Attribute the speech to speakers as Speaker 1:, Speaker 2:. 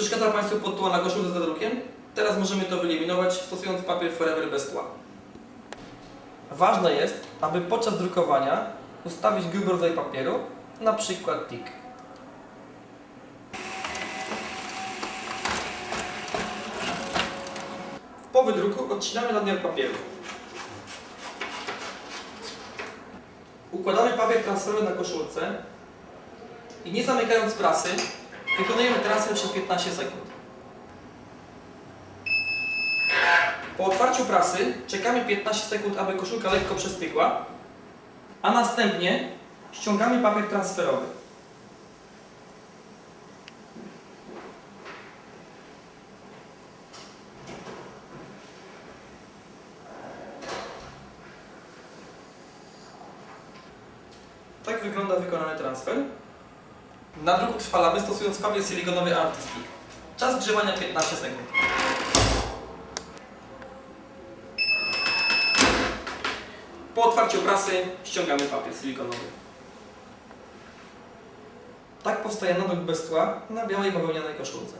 Speaker 1: Przeszkadza Państwu podtła na koszulce za drukiem? Teraz możemy to wyeliminować stosując papier Forever bez tła. Ważne jest, aby podczas drukowania ustawić gruby rodzaj papieru, na przykład TIK. Po wydruku odcinamy nadmiar papieru. Układamy papier transferowy na koszulce i nie zamykając prasy, wykonujemy transfer przez 15 sekund. Po otwarciu prasy czekamy 15 sekund, aby koszulka lekko przestygła, a następnie ściągamy papier transferowy. Tak wygląda wykonany transfer. Na druku trwalamy stosując papier silikonowy Artistic. Czas grzewania 15 sekund. Po otwarciu prasy ściągamy papier silikonowy. Tak powstaje nadruk bez tła na białej bawełnianej koszulce.